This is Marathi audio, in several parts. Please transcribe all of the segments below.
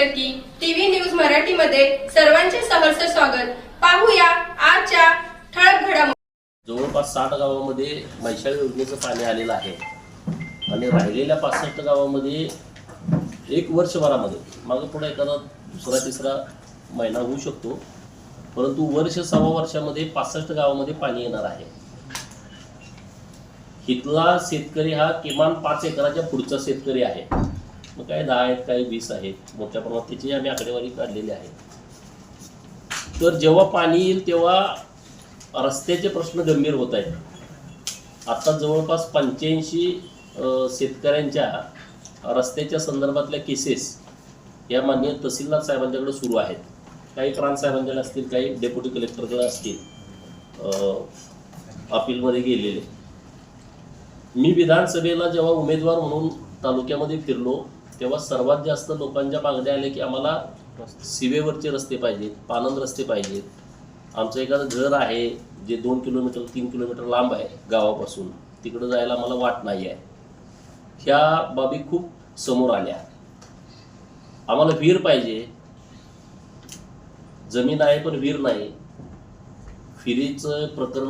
म्हटलं की टीव्ही न्यूज मराठीमध्ये सर्वांचे सहर्ष स्वागत. पाहूया आजच्या ठळक घडामोडी जवळपास साठ गावामध्ये मैशाळ योजनेचं पाणी आलेलं आहे. आणि राहिलेल्या पासष्ट गावामध्ये एक वर्षभरामध्ये मागं पुढे एखादा दुसरा तिसरा महिना होऊ शकतो. परंतु वर्ष सव्वा वर्षामध्ये पासष्ट गावामध्ये पाणी येणार आहे. इथला शेतकरी हा किमान पाच एकराच्या पुढचा शेतकरी आहे. मग काय दहा आहेत काही वीस आहेत. मोठ्या प्रमाणात त्याची आम्ही आकडेवारी काढलेली आहे. तर जेव्हा पाणी येईल तेव्हा रस्त्याचे प्रश्न गंभीर होत आहेत. आता जवळपास पंच्याऐंशी शेतकऱ्यांच्या रस्त्याच्या संदर्भातल्या केसेस या माननीय तहसीलदार साहेबांच्याकडे सुरू आहेत. काही प्रांत साहेबांच्याकडे असतील काही डेप्युटी कलेक्टरकडे असतील अपीलमध्ये गेलेले. मी विधानसभेला जेव्हा उमेदवार म्हणून तालुक्यामध्ये फिरलो तेव्हा सर्वात जास्त लोकांच्या मागण्या आल्या की आम्हाला सीवेवरचे रस्ते पाहिजेत पानंद रस्ते पाहिजेत. आमचं एखादं घर आहे जे दोन किलोमीटर तीन किलोमीटर लांब आहे गावापासून. तिकडं जायला मला वाट नाही आहे. ह्या बाबी खूप समोर आल्या. आम्हाला विहीर पाहिजे. जमीन आहे पण विहीर नाही. फिरीचं प्रकरण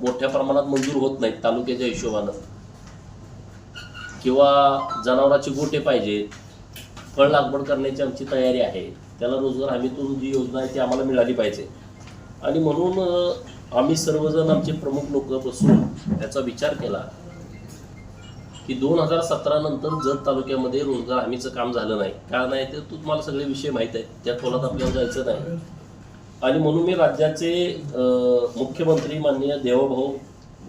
मोठ्या प्रमाणात मंजूर होत नाहीत तालुक्याच्या हिशोबानं. किंवा जनावराचे गोटे पाहिजेत फळ लागवड करण्याची आमची तयारी आहे. त्याला रोजगार हमीतून जी योजना आहे ती आम्हाला मिळाली पाहिजे. आणि म्हणून आम्ही सर्वजण आमचे प्रमुख लोक बसून त्याचा विचार केला की दोन हजार सतरा नंतर जत तालुक्यामध्ये रोजगार हमीचं काम झालं नाही. का नाही ते तुम्हाला सगळे विषय माहीत आहेत. त्या खोलात आपल्याला जायचं नाही. आणि म्हणून मी राज्याचे मुख्यमंत्री माननीय देवभाऊ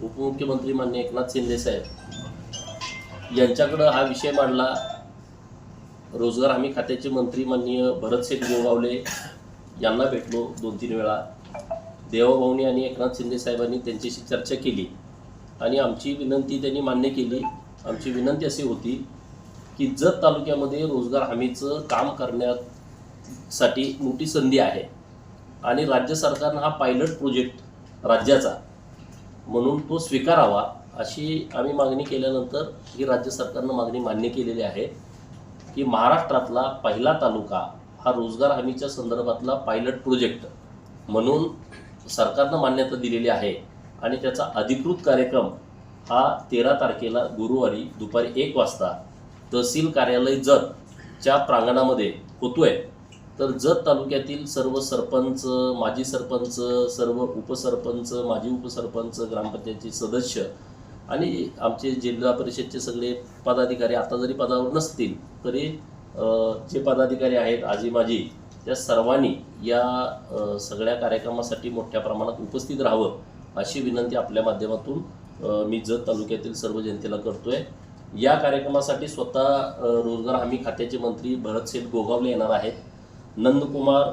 उपमुख्यमंत्री माननीय एकनाथ शिंदे साहेब यांच्याकडं हा विषय मांडला. रोजगार हमी खात्याचे मंत्री माननीय भरतशेठ गोगावले यांना भेटलो दोन तीन वेळा. देवभाऊनी आणि एकनाथ शिंदे साहेबांनी त्यांच्याशी चर्चा केली. आणि आमची विनंती त्यांनी मान्य केली. आमची विनंती अशी होती की जत तालुक्यामध्ये रोजगार हमीचं काम करण्यासाठी मोठी संधी आहे. आणि राज्य सरकारनं हा पायलट प्रोजेक्ट राज्याचा. म्हणून तो स्वीकारावा. अशी आम्ही मागणी केल्यानंतर ही राज्य सरकारनं मागणी मान्य केलेली आहे की महाराष्ट्रातला पहिला तालुका हा रोजगार हमीच्या संदर्भातला पायलट प्रोजेक्ट म्हणून सरकारनं मान्यता दिलेली आहे. आणि त्याचा अधिकृत कार्यक्रम हा तेरा तारखेला गुरुवारी दुपारी एक वाजता तहसील कार्यालय जतच्या प्रांगणामध्ये होतोय. तर जत तालुक्यातील सर्व सरपंच माजी सरपंच सर्व उपसरपंच माजी उपसरपंच ग्रामपंचायतीचे सदस्य आणि आमचे जिल्हा परिषदचे सगळे पदाधिकारी आता जरी पदावर नसतील तरी जे पदाधिकारी आहेत आजी माजी त्या सर्वांनी या सगळ्या कार्यक्रमासाठी मोठ्या प्रमाणात उपस्थित राहावं अशी विनंती आपल्या माध्यमातून मी जत तालुक्यातील सर्व जनतेला करतोय. या कार्यक्रमासाठी स्वतः रोजगार हमी खात्याचे मंत्री भरतसेठ गोगावले येणार आहेत. नंदकुमार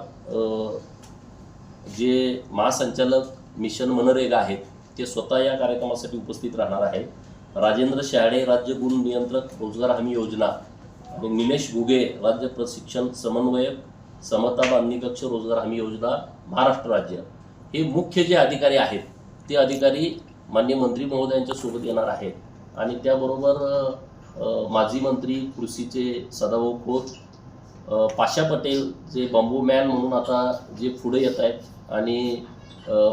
जे महासंचालक मिशन मनरेगा आहेत ते स्वतः या कार्यक्रमासाठी उपस्थित राहणार आहेत राजेंद्र शहाडे राज्य गुण नियंत्रक रोजगार हमी योजना आणि निलेश गुगे राज्य प्रशिक्षण समन्वयक समता बांधणी कक्ष रोजगार हमी योजना महाराष्ट्र राज्य. हे मुख्य जे अधिकारी आहेत ते अधिकारी मान्य मंत्री महोदयांच्या सोबत येणार आहेत. आणि त्याबरोबर माजी मंत्री कृषीचे सदाभाऊ खोत पाशा पटेल जे बॉम्बो मॅन म्हणून आता जे पुढे येत आहेत आणि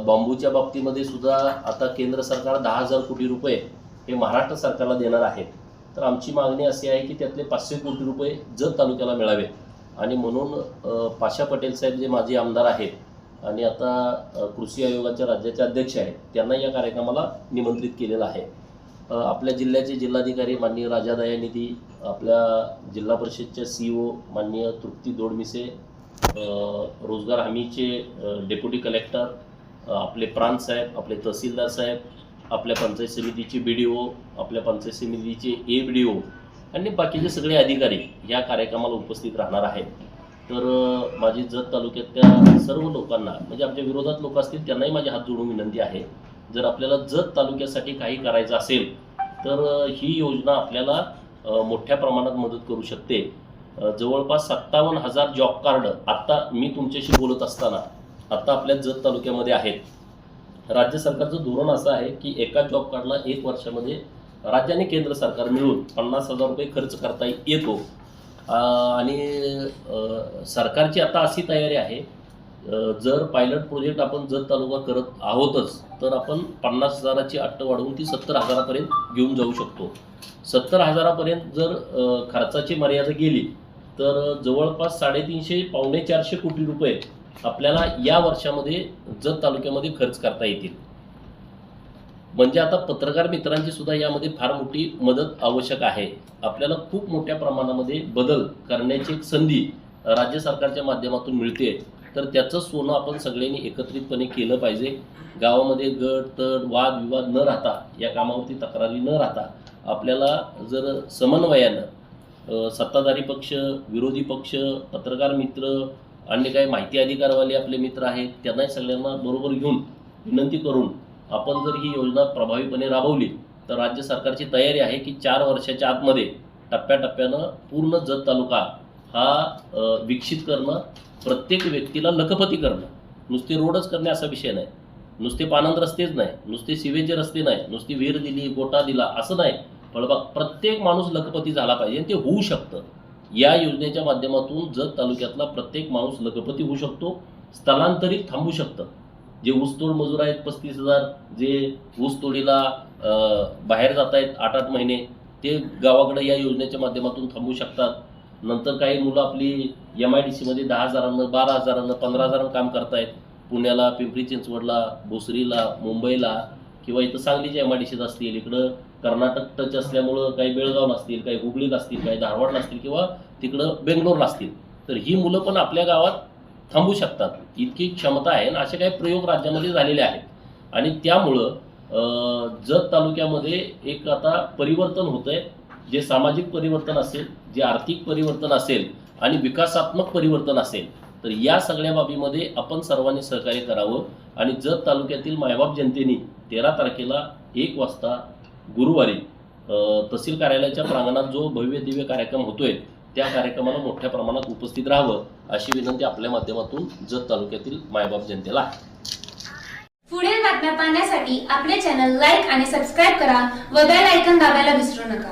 बांबूच्या बाबतीमध्ये सुद्धा आता केंद्र सरकार दहा हजार कोटी रुपये हे महाराष्ट्र सरकारला देणार आहेत. तर आमची मागणी अशी आहे की त्यातले पाचशे कोटी रुपये जत तालुक्याला मिळावेत. आणि म्हणून पाशा पटेल साहेब जे माजी आमदार आहेत आणि आता कृषी आयोगाच्या राज्याचे अध्यक्ष आहेत त्यांना या कार्यक्रमाला निमंत्रित केलेलं आहे. आपल्या जिल्ह्याचे जिल्हाधिकारी माननीय राजा दयानिधी आपल्या जिल्हा परिषदच्या सी ओ माननीय तृप्ती दोडमिसे रोजगार हमीचे डेप्युटी कलेक्टर आपले प्रांत साहेब आपले तहसीलदार साहेब आपल्या पंचायत समितीचे बी डी ओ आपल्या पंचायत समितीचे ए बी डी ओ आणि बाकीचे सगळे अधिकारी या कार्यक्रमाला उपस्थित राहणार आहेत. तर माझी जत तालुक्यातल्या सर्व लोकांना म्हणजे आमच्या विरोधात लोक असतील त्यांनाही माझी हात जोडून विनंती आहे. जर आपल्याला जत तालुक्यासाठी काही करायचं असेल तर ही योजना आपल्याला मोठ्या प्रमाणात मदत करू शकते. जवळपास सत्तावन्न हजार जॉब कार्ड आत्ता मी तुमच्याशी बोलत असताना आत्ता आपल्या जत तालुक्यामध्ये आहेत. राज्य सरकारचं धोरण असं आहे की एका जॉब कार्डला एक वर्षामध्ये राज्य आणि केंद्र सरकार मिळून पन्नास हजार रुपये खर्च करता येतो. आणि सरकारची आता अशी तयारी आहे जर पायलट प्रोजेक्ट आपण जत तालुका करत आहोतच तर आपण पन्नास हजाराची अट्ट वाढवून ती सत्तर हजारापर्यंत घेऊन जाऊ शकतो. सत्तर हजारापर्यंत जर खर्चाची मर्यादा गेली तर जवळपास साडेतीनशे पावणे चारशे कोटी रुपये आपल्याला या वर्षामध्ये जत तालुक्यामध्ये खर्च करता येतील. म्हणजे आता पत्रकार मित्रांची सुद्धा यामध्ये फार मोठी मदत आवश्यक आहे. आपल्याला खूप मोठ्या प्रमाणामध्ये बदल करण्याची एक संधी राज्य सरकारच्या माध्यमातून मिळते. तर त्याचं सोनं आपण सगळ्यांनी एकत्रितपणे केलं पाहिजे. गावामध्ये गट तड वाद विवाद न राहता या कामावरती तक्रारी न राहता आपल्याला जर समन्वयानं सत्ताधारी पक्ष विरोधी पक्ष पत्रकार मित्र अन्य काही माहिती अधिकारवाले आपले मित्र आहेत त्यांनाही सगळ्यांना बरोबर घेऊन विनंती करून आपण जर ही योजना प्रभावीपणे राबवली तर राज्य सरकारची तयारी आहे की चार वर्षाच्या आतमध्ये टप्प्याटप्प्यानं पूर्ण जत तालुका हा विकसित करणं प्रत्येक व्यक्तीला लखपती करणं. नुसते रोडच करणे असा विषय नाही. नुसते पानंद रस्तेच नाही नुसते सिवेचे रस्ते नाही नुसती विहीर दिली गोटा दिला असं नाही. फळबाग प्रत्येक माणूस लखपती झाला पाहिजे आणि ते होऊ शकतं. या योजनेच्या माध्यमातून जत तालुक्यातला प्रत्येक माणूस लखपती होऊ शकतो स्थलांतरित थांबू शकतं. जे ऊसतोड मजूर आहेत पस्तीस हजार जे ऊसतोडीला बाहेर जात आहेत आठ आठ महिने ते गावाकडे या योजनेच्या माध्यमातून थांबू शकतात. नंतर काही मुलं आपली एम आय डी सीमध्ये दहा हजारांना बारा हजारांना पंधरा हजारांना काम करतायत. पुण्याला पिंपरी चिंचवडला भोसरीला मुंबईला किंवा इथं सांगलीच्या एम आय डी सीत असतील इकडं कर्नाटक टच असल्यामुळं काही बेळगावला असतील काही हुबळीला असतील काही धारवाडला असतील किंवा तिकडं बेंगलोरला असतील तर ही मुलं पण आपल्या गावात थांबू शकतात. इतकी क्षमता आहे आणि असे काही प्रयोग राज्यामध्ये झालेले आहेत. आणि त्यामुळं जत तालुक्यामध्ये एक आता परिवर्तन होत आहे जे सामाजिक परिवर्तन असेल जे आर्थिक परिवर्तन असेल आणि विकासात्मक परिवर्तन असेल तर या सगळ्या बाबीमध्ये आपण सर्वांनी सहकार्य करावं. आणि जत तालुक्यातील मायबाप जनतेने तेरा तारखेला एक वाजता गुरुवारी तहसील कार्यालयाच्या प्रांगणात जो भव्य दिव्य कार्यक्रम होतोय त्या कार्यक्रमाला मोठ्या प्रमाणात उपस्थित राहावं अशी विनंती आपल्या माध्यमातून जत तालुक्यातील मायबाप जनतेला आहे. पुढील बातम्या पाहण्यासाठी आपले चॅनल लाईक आणि सबस्क्राईब करा व बेल आयकन दाबायला विसरू नका.